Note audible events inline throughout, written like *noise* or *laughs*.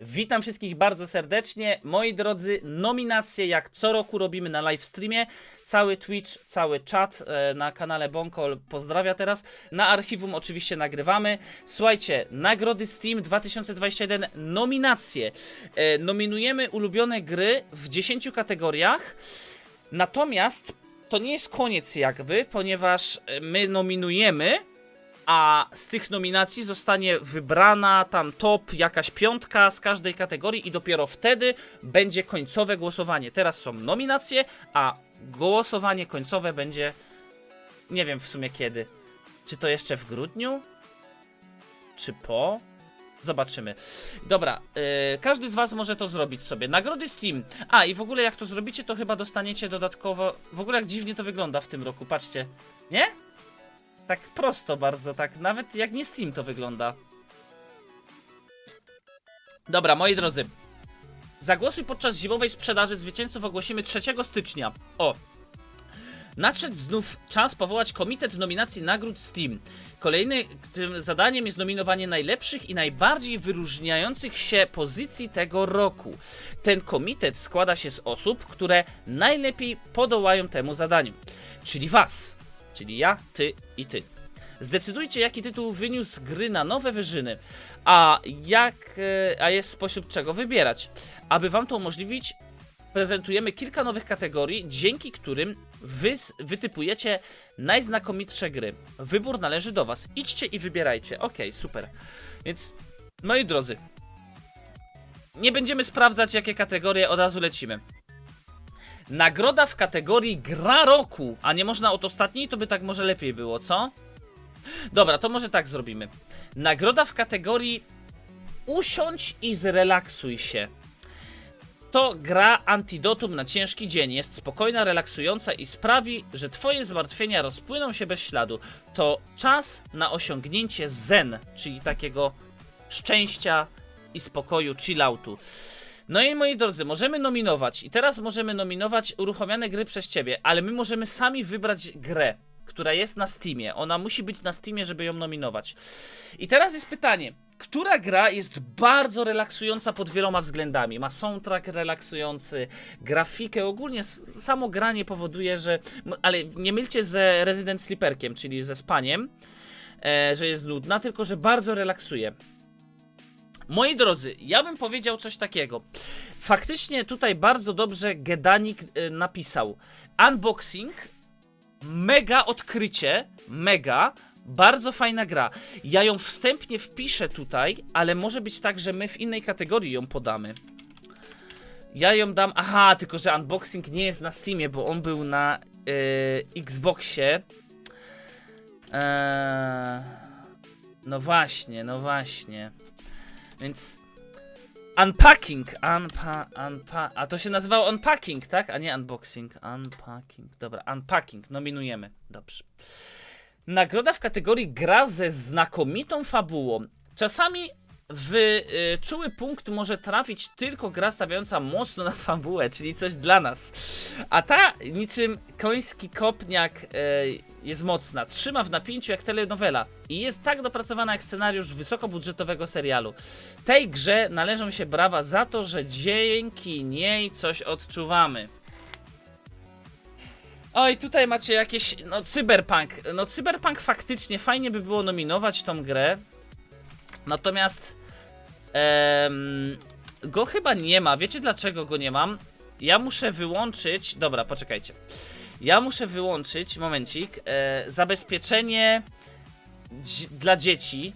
Witam wszystkich bardzo serdecznie. Moi drodzy, nominacje jak co roku robimy na live streamie. Cały Twitch, cały czat e, na kanale Bonkol pozdrawia teraz. Na archiwum oczywiście nagrywamy. Słuchajcie, nagrody Steam 2021, nominacje. E, nominujemy ulubione gry w 10 kategoriach. Natomiast to nie jest koniec jakby, ponieważ my nominujemy, a z tych nominacji zostanie wybrana tam top jakaś piątka z każdej kategorii i dopiero wtedy będzie końcowe głosowanie. Teraz są nominacje, a głosowanie końcowe będzie nie wiem w sumie kiedy. Czy to jeszcze w grudniu? Czy po? Zobaczymy. Dobra, yy, każdy z Was może to zrobić sobie. Nagrody Steam. A i w ogóle jak to zrobicie, to chyba dostaniecie dodatkowo. W ogóle jak dziwnie to wygląda w tym roku, patrzcie. Nie? Tak prosto bardzo, tak nawet jak nie Steam to wygląda. Dobra, moi drodzy. Zagłosuj podczas zimowej sprzedaży zwycięzców ogłosimy 3 stycznia. O! Nadszedł znów czas powołać komitet nominacji nagród Steam. Kolejnym zadaniem jest nominowanie najlepszych i najbardziej wyróżniających się pozycji tego roku. Ten komitet składa się z osób, które najlepiej podołają temu zadaniu. Czyli was. Czyli ja, ty i ty. Zdecydujcie, jaki tytuł wyniósł gry na nowe wyżyny, a jak, e, a jest spośród czego wybierać. Aby wam to umożliwić, prezentujemy kilka nowych kategorii, dzięki którym wy wytypujecie najznakomitsze gry. Wybór należy do was. Idźcie i wybierajcie. Okej, super. Więc, moi drodzy, nie będziemy sprawdzać, jakie kategorie, od razu lecimy. Nagroda w kategorii gra roku, a nie można od ostatniej, to by tak może lepiej było, co? Dobra, to może tak zrobimy. Nagroda w kategorii usiądź i zrelaksuj się. To gra antidotum na ciężki dzień. Jest spokojna, relaksująca i sprawi, że twoje zmartwienia rozpłyną się bez śladu. To czas na osiągnięcie zen, czyli takiego szczęścia i spokoju, chilloutu. No i moi drodzy, możemy nominować i teraz możemy nominować uruchomione gry przez ciebie, ale my możemy sami wybrać grę, która jest na Steamie. Ona musi być na Steamie, żeby ją nominować. I teraz jest pytanie, która gra jest bardzo relaksująca pod wieloma względami? Ma soundtrack relaksujący, grafikę, ogólnie samo granie powoduje, że... Ale nie mylcie ze Resident Sleeperkiem, czyli ze spaniem, e, że jest nudna, tylko że bardzo relaksuje. Moi drodzy, ja bym powiedział coś takiego. Faktycznie tutaj bardzo dobrze Gedanik y, napisał. Unboxing, mega odkrycie, mega, bardzo fajna gra. Ja ją wstępnie wpiszę tutaj, ale może być tak, że my w innej kategorii ją podamy. Ja ją dam. Aha, tylko że unboxing nie jest na Steamie, bo on był na y, Xboxie. Eee, no właśnie, no właśnie. Więc. Unpacking. Unpa, unpa, a to się nazywało Unpacking, tak? A nie unboxing. Unpacking. Dobra, Unpacking. Nominujemy. Dobrze. Nagroda w kategorii gra ze znakomitą fabułą. Czasami w y, czuły punkt może trafić tylko gra stawiająca mocno na fabułę, czyli coś dla nas. A ta niczym koński kopniak y, jest mocna. Trzyma w napięciu jak telenowela i jest tak dopracowana jak scenariusz wysokobudżetowego serialu. Tej grze należą się brawa za to, że dzięki niej coś odczuwamy. Oj, tutaj macie jakieś. No, Cyberpunk. No, Cyberpunk faktycznie fajnie by było nominować tą grę. Natomiast. em, go chyba nie ma. Wiecie dlaczego go nie mam? Ja muszę wyłączyć. Dobra, poczekajcie. Ja muszę wyłączyć. Momencik. E, zabezpieczenie dla dzieci.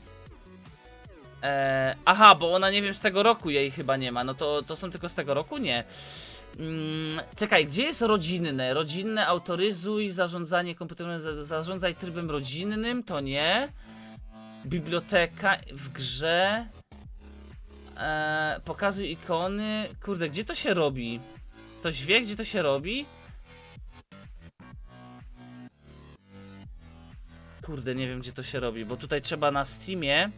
E, aha, bo ona nie wiem, z tego roku jej chyba nie ma. No to, to są tylko z tego roku? Nie. Mm, czekaj, gdzie jest rodzinne? Rodzinne autoryzuj zarządzanie komputerem, za- zarządzaj trybem rodzinnym, to nie. Biblioteka w grze. E, pokazuj ikony. Kurde, gdzie to się robi? Ktoś wie, gdzie to się robi? Kurde, nie wiem, gdzie to się robi, bo tutaj trzeba na Steamie.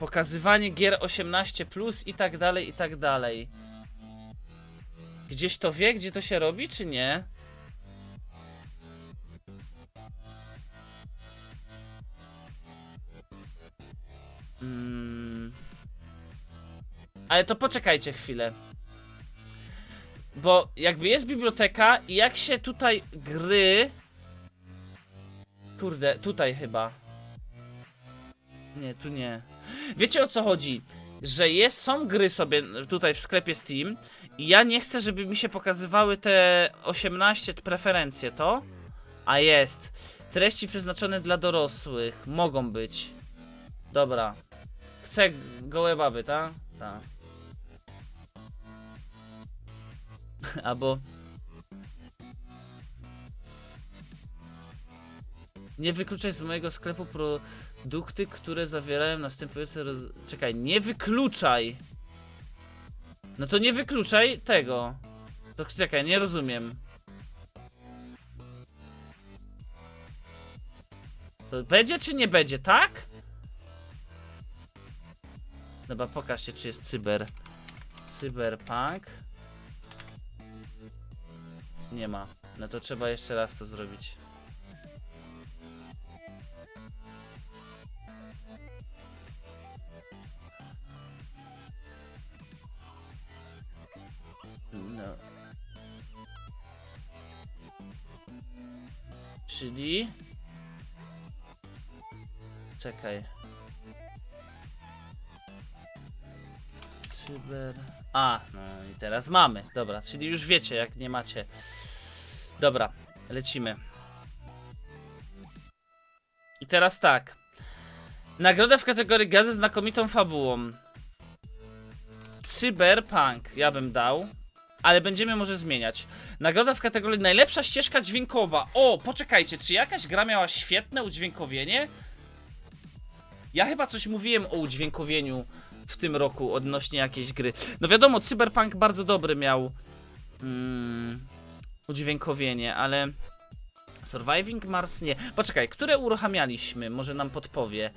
Pokazywanie gier 18 plus i tak dalej, i tak dalej. Gdzieś to wie, gdzie to się robi, czy nie? Ale to poczekajcie chwilę. Bo jakby jest biblioteka i jak się tutaj gry. Kurde, tutaj chyba. Nie, tu nie. Wiecie o co chodzi? Że jest, są gry sobie tutaj w sklepie Steam i ja nie chcę, żeby mi się pokazywały te 18 preferencje, to? A jest. Treści przeznaczone dla dorosłych. Mogą być. Dobra. Chcę gołe baby, tak? Tak. Albo... Nie wykluczaj z mojego sklepu produkty, które zawierają następujące roz... Czekaj, nie wykluczaj! No to nie wykluczaj tego. To czekaj, nie rozumiem. To będzie czy nie będzie, tak? Dobra, pokażcie czy jest cyber. Cyberpunk. Nie ma. No to trzeba jeszcze raz to zrobić. No. Czyli... Czekaj. Cyber... A, no i teraz mamy. Dobra, czyli już wiecie, jak nie macie. Dobra, lecimy. I teraz tak. Nagroda w kategorii gaz ze znakomitą fabułą. Cyberpunk ja bym dał, ale będziemy może zmieniać. Nagroda w kategorii najlepsza ścieżka dźwiękowa. O, poczekajcie, czy jakaś gra miała świetne udźwiękowienie? Ja chyba coś mówiłem o udźwiękowieniu w tym roku odnośnie jakiejś gry. No wiadomo, Cyberpunk bardzo dobry miał mm, udźwiękowienie, ale Surviving Mars nie. Poczekaj, które uruchamialiśmy? Może nam podpowie.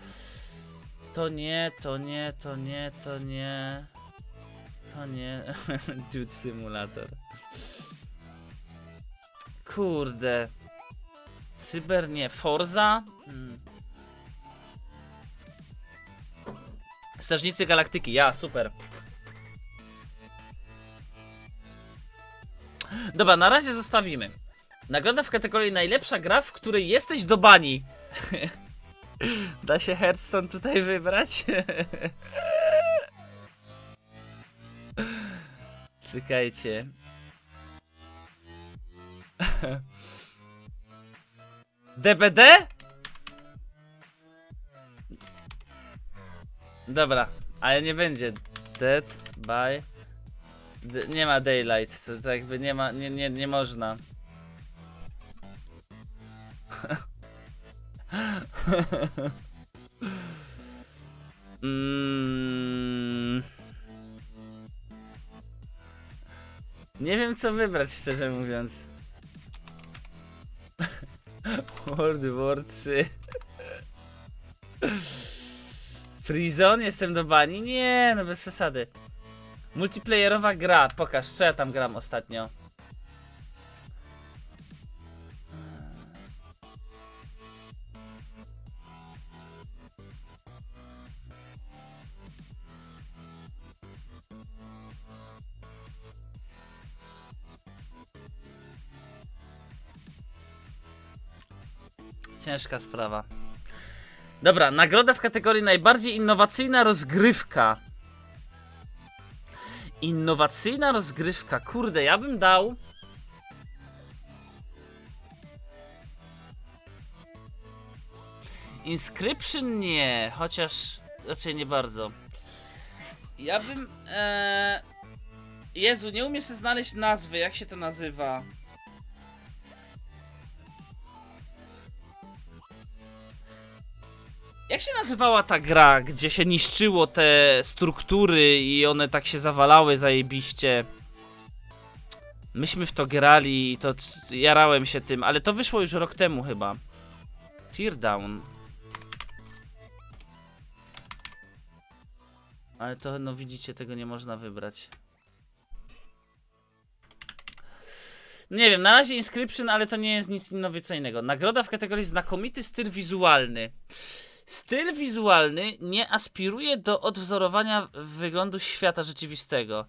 To nie, to nie, to nie, to nie. To nie. *laughs* Dude Simulator. Kurde. Cyber nie. Forza? Hmm. Strażnicy Galaktyki, ja, super. Dobra, na razie zostawimy. Nagroda w kategorii najlepsza gra, w której jesteś do bani. *laughs* Da się Hearthstone tutaj wybrać? *laughs* Czekajcie. *laughs* DBD? Dobra, ale nie będzie Dead by... D nie ma Daylight, to, to jakby nie ma, nie, nie, nie można. *laughs* mm. Nie wiem co wybrać, szczerze mówiąc. *laughs* World War 3 Prison? Jestem do bani? Nie, no bez przesady. Multiplayerowa gra, pokaż, co ja tam gram ostatnio. Ciężka sprawa. Dobra, nagroda w kategorii najbardziej innowacyjna rozgrywka. Innowacyjna rozgrywka. Kurde, ja bym dał. Inscription nie, chociaż raczej nie bardzo. Ja bym. E... Jezu, nie umiem sobie znaleźć nazwy, jak się to nazywa. Jak się nazywała ta gra, gdzie się niszczyło te struktury i one tak się zawalały zajebiście? Myśmy w to grali i to jarałem się tym, ale to wyszło już rok temu chyba. Teardown. Ale to, no widzicie, tego nie można wybrać. Nie wiem, na razie Inscription, ale to nie jest nic innowacyjnego. Nagroda w kategorii znakomity styl wizualny. Styl wizualny nie aspiruje do odwzorowania wyglądu świata rzeczywistego.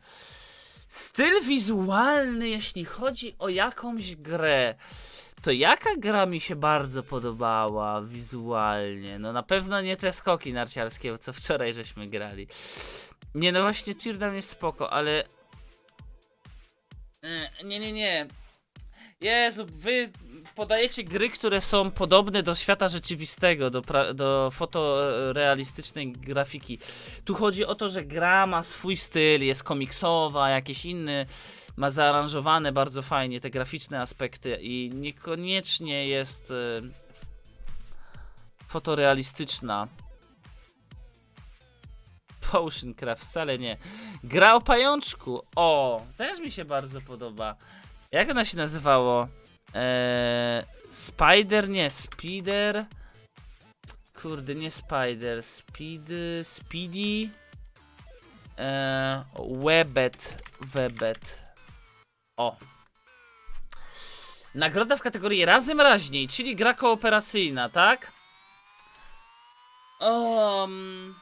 Styl wizualny, jeśli chodzi o jakąś grę, to jaka gra mi się bardzo podobała wizualnie? No na pewno nie te skoki narciarskie, co wczoraj żeśmy grali. Nie, no właśnie Teardown jest spoko, ale... E, Nie, nie, nie. Jezu, wy podajecie gry, które są podobne do świata rzeczywistego, do, do fotorealistycznej grafiki. Tu chodzi o to, że gra ma swój styl, jest komiksowa, jakiś inny, ma zaaranżowane bardzo fajnie te graficzne aspekty i niekoniecznie jest e, fotorealistyczna. Potioncraft, wcale nie. Gra o pajączku. O, też mi się bardzo podoba. Jak ona się nazywało? Eee, Spider? Nie, Spider. Kurde, nie Spider. Speed. Speedy. Eee, Webet. Webet. O. Nagroda w kategorii razem raźniej, czyli gra kooperacyjna, tak? Um.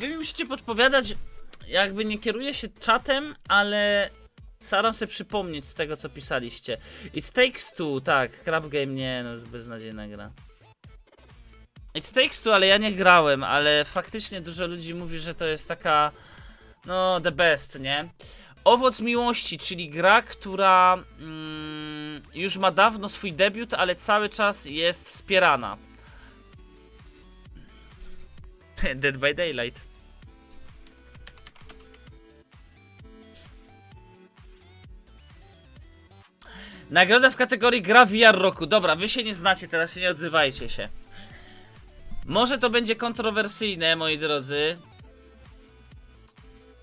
Wy mi musicie podpowiadać, jakby nie kieruję się czatem, ale staram się przypomnieć z tego, co pisaliście. It Takes Two, tak, Crab Game nie, no jest beznadziejna gra. It Takes Two, ale ja nie grałem, ale faktycznie dużo ludzi mówi, że to jest taka, no, the best, nie? Owoc Miłości, czyli gra, która mm, już ma dawno swój debiut, ale cały czas jest wspierana. *laughs* Dead by Daylight. Nagroda w kategorii gra VR roku. Dobra, wy się nie znacie, teraz się nie odzywajcie się. Może to będzie kontrowersyjne, moi drodzy.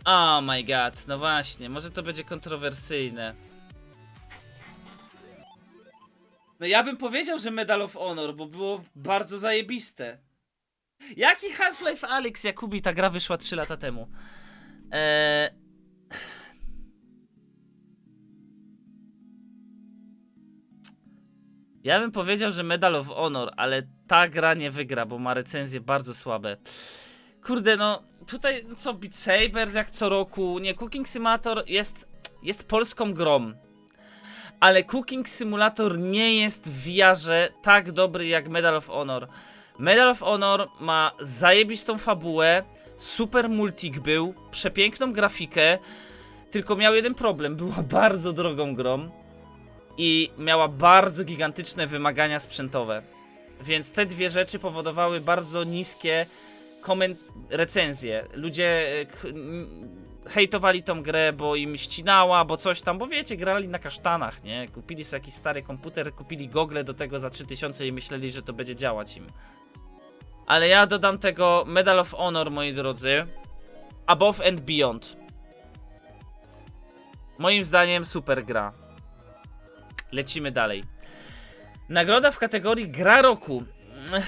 Oh my god, no właśnie, może to będzie kontrowersyjne. No ja bym powiedział, że Medal of Honor, bo było bardzo zajebiste. Jaki Half-Life Alyx Jakubi ta gra wyszła 3 lata temu? Eee... Ja bym powiedział, że Medal of Honor, ale ta gra nie wygra, bo ma recenzje bardzo słabe. Kurde, no tutaj no co Beat Saber jak co roku, nie Cooking Simulator jest jest polską grą. Ale Cooking Simulator nie jest w VR tak dobry jak Medal of Honor. Medal of Honor ma zajebistą fabułę, super multik był, przepiękną grafikę, tylko miał jeden problem, była *laughs* bardzo drogą grą i miała bardzo gigantyczne wymagania sprzętowe. Więc te dwie rzeczy powodowały bardzo niskie recenzje. Ludzie e, hejtowali tą grę, bo im ścinała, bo coś tam, bo wiecie, grali na kasztanach, nie? Kupili sobie jakiś stary komputer, kupili gogle do tego za 3000 i myśleli, że to będzie działać im. Ale ja dodam tego Medal of Honor, moi drodzy. Above and Beyond. Moim zdaniem super gra. Lecimy dalej. Nagroda w kategorii gra roku.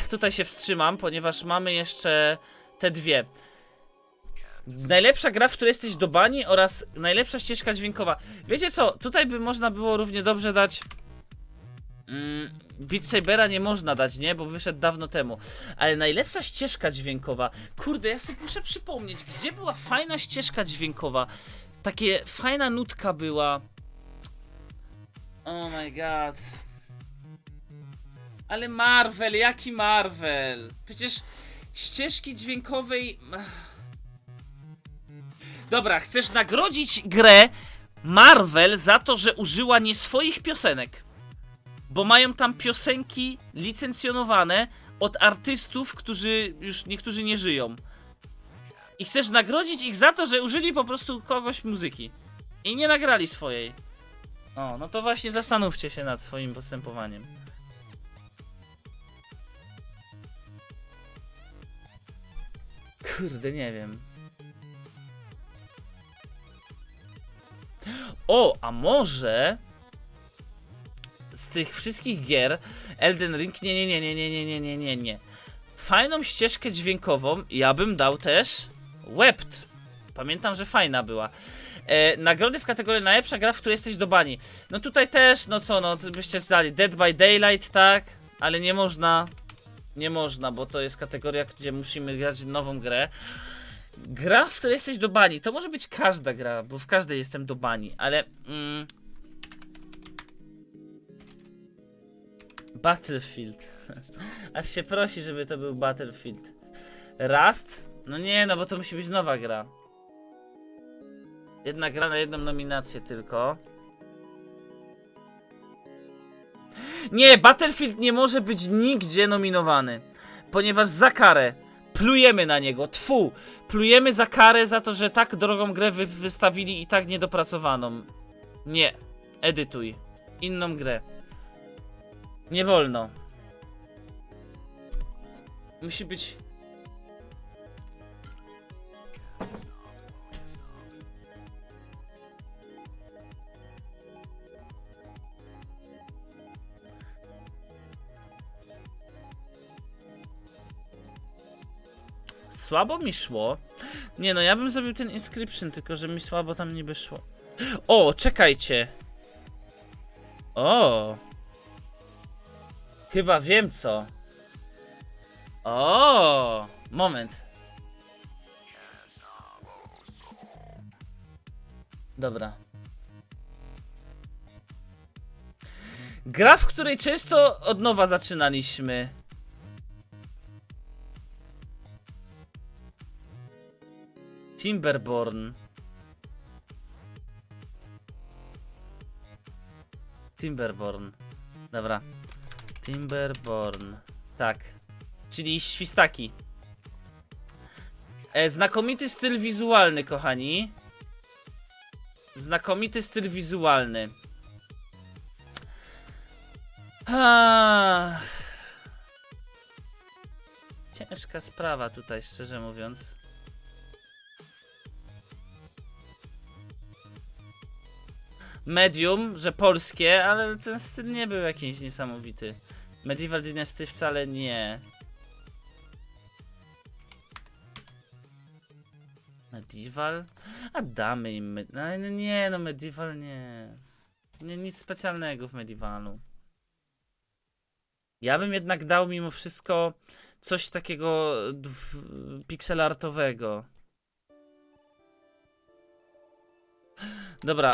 Tutaj się wstrzymam, ponieważ mamy jeszcze te dwie. Najlepsza gra, w której jesteś do bani oraz najlepsza ścieżka dźwiękowa. Wiecie co? Tutaj by można było równie dobrze dać. Mm, Beat Sabera nie można dać, nie? Bo wyszedł dawno temu. Ale najlepsza ścieżka dźwiękowa. Kurde, ja sobie muszę przypomnieć, gdzie była fajna ścieżka dźwiękowa. Takie fajna nutka była. Oh my god. Ale Marvel, jaki Marvel? Przecież ścieżki dźwiękowej. Dobra, chcesz nagrodzić grę Marvel za to, że użyła nie swoich piosenek. Bo mają tam piosenki licencjonowane od artystów, którzy już niektórzy nie żyją. I chcesz nagrodzić ich za to, że użyli po prostu kogoś muzyki. I nie nagrali swojej. O, no to właśnie zastanówcie się nad swoim postępowaniem. Kurde, nie wiem. O, a może z tych wszystkich gier Elden Ring nie nie nie nie nie nie nie nie nie. Fajną ścieżkę dźwiękową ja bym dał też Wept. Pamiętam, że fajna była. E, nagrody w kategorii najlepsza gra, w której jesteś do bani. No tutaj też, no co, no to byście zdali. Dead by Daylight, tak? Ale nie można. Nie można, bo to jest kategoria, gdzie musimy grać nową grę. Gra, w której jesteś do bani. To może być każda gra, bo w każdej jestem do bani, ale. Mm, Battlefield. *laughs* Aż się prosi, żeby to był Battlefield. Rust? No nie, no bo to musi być nowa gra. Jedna gra na jedną nominację tylko. Nie, Battlefield nie może być nigdzie nominowany. Ponieważ za karę plujemy na niego. Tfu! Plujemy za karę za to, że tak drogą grę wy wystawili i tak niedopracowaną. Nie. Edytuj. Inną grę. Nie wolno. Musi być. Słabo mi szło. Nie no, ja bym zrobił ten inscription, tylko że mi słabo tam niby szło. O, czekajcie. O. Chyba wiem co. O, moment. Dobra. Gra, w której często od nowa zaczynaliśmy. Timberborn. Timberborn. Dobra. Timberborn. Tak. Czyli świstaki. E, znakomity styl wizualny, kochani. Znakomity styl wizualny. Ah. Ciężka sprawa tutaj, szczerze mówiąc. Medium, że polskie, ale ten styl nie był jakiś niesamowity. Medieval Dynasty wcale nie. Medieval? A damy im. No, no nie, no Medieval nie. nie. Nic specjalnego w Medievalu. Ja bym jednak dał mimo wszystko coś takiego pixelartowego. Dobra,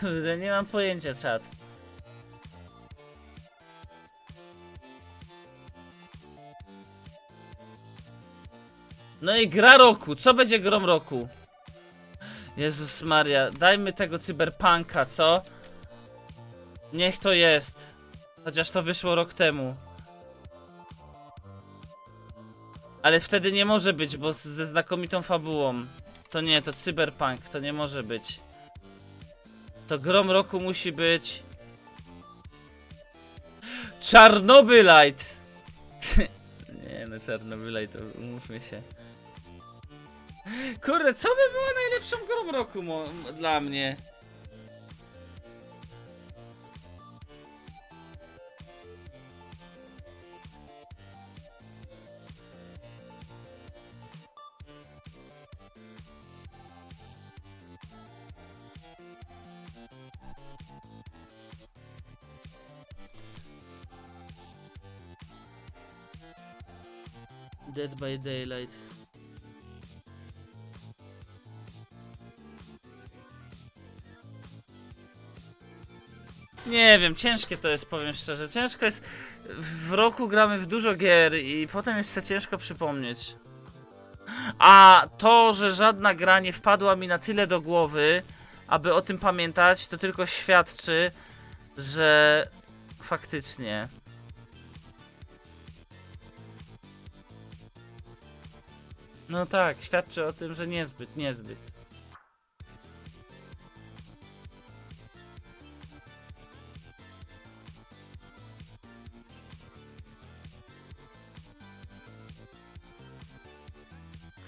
Kurde, nie mam pojęcia, czat. No i gra roku. Co będzie grą roku? Jezus Maria, dajmy tego cyberpunka, co? Niech to jest. Chociaż to wyszło rok temu. Ale wtedy nie może być, bo ze znakomitą fabułą. To nie, to cyberpunk, to nie może być. To grom roku musi być. Czarnobylite! *laughs* nie no, Czarnobylite, umówmy się. Kurde, co by było najlepszą grą roku dla mnie? Dead by Daylight. Nie wiem, ciężkie to jest, powiem szczerze. Ciężko jest. W roku gramy w dużo gier i potem jest się ciężko przypomnieć. A to, że żadna gra nie wpadła mi na tyle do głowy, aby o tym pamiętać, to tylko świadczy, że faktycznie. No tak, świadczy o tym, że niezbyt, niezbyt.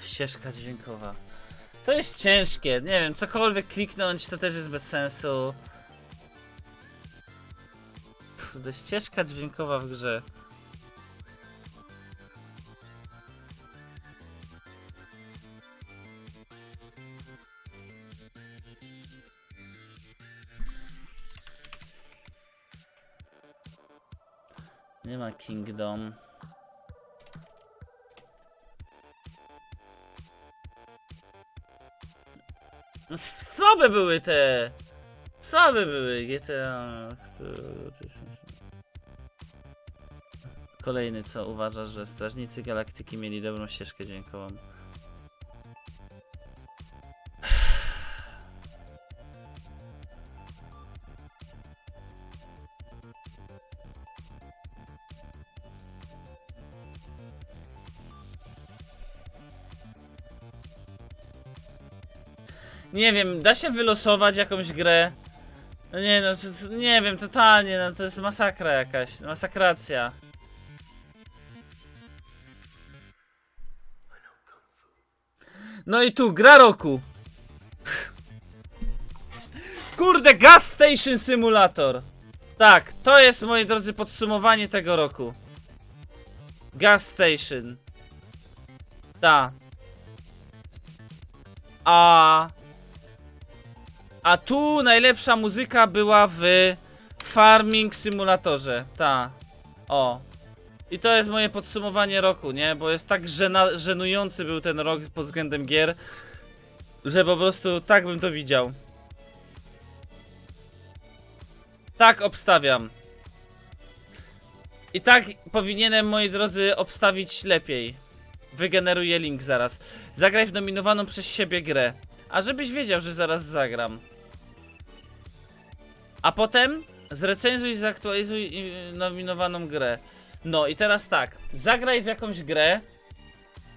Ścieżka dźwiękowa. To jest ciężkie, nie wiem, cokolwiek kliknąć to też jest bez sensu. Kurde, ścieżka dźwiękowa w grze. Kingdom. No, Słabe były te. Słabe były GTA. Kolejny co uważasz, że Strażnicy Galaktyki mieli dobrą ścieżkę dźwiękową. Nie wiem, da się wylosować jakąś grę? No nie no, to, nie wiem, totalnie, no to jest masakra jakaś, masakracja. No i tu, gra roku. Kurde, Gas Station Simulator. Tak, to jest, moi drodzy, podsumowanie tego roku. Gas Station. Ta. A. A tu najlepsza muzyka była w Farming Simulatorze. Ta. O. I to jest moje podsumowanie roku, nie? Bo jest tak żena, żenujący był ten rok pod względem gier, że po prostu tak bym to widział. Tak obstawiam. I tak powinienem, moi drodzy, obstawić lepiej. Wygeneruję link zaraz. Zagraj w nominowaną przez siebie grę. A żebyś wiedział, że zaraz zagram. A potem zrecenzuj zaktualizuj y, nominowaną grę. No i teraz tak. Zagraj w jakąś grę.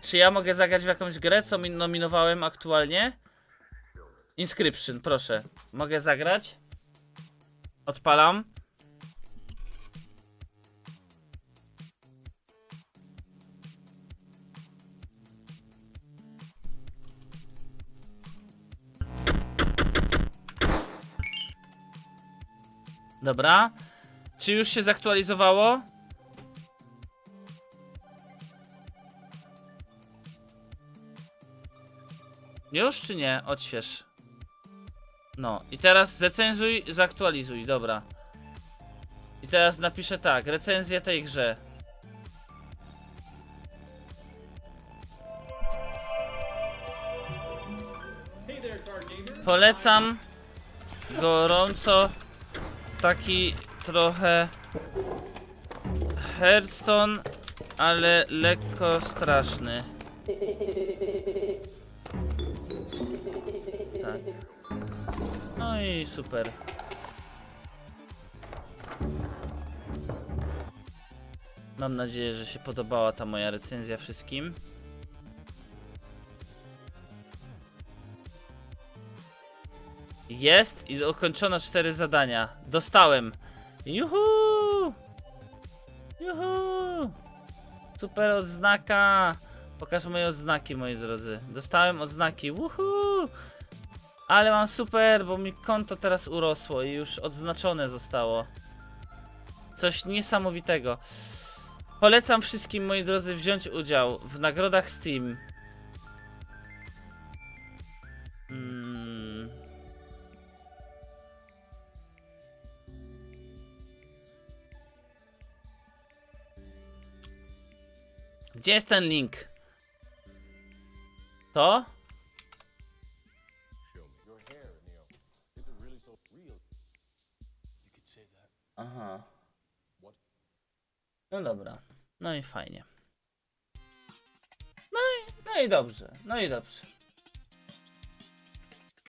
Czy ja mogę zagrać w jakąś grę, co mi nominowałem aktualnie? Inscription, proszę. Mogę zagrać? Odpalam. Dobra. Czy już się zaktualizowało? Już czy nie? Odśwież. No i teraz recenzuj, zaktualizuj, dobra. I teraz napiszę tak, recenzję tej grze. Polecam gorąco taki trochę Hearthstone, ale lekko straszny. Tak. No i super. Mam nadzieję, że się podobała ta moja recenzja wszystkim. Jest i ukończono cztery zadania. Dostałem. Juhu! Juhu! Super odznaka! Pokaż moje odznaki, moi drodzy. Dostałem odznaki. Uhu! Ale mam super, bo mi konto teraz urosło i już odznaczone zostało. Coś niesamowitego. Polecam wszystkim, moi drodzy, wziąć udział w nagrodach Steam. Gdzie jest ten link? To? Aha. No dobra. No i fajnie. No i, no i dobrze. No i dobrze.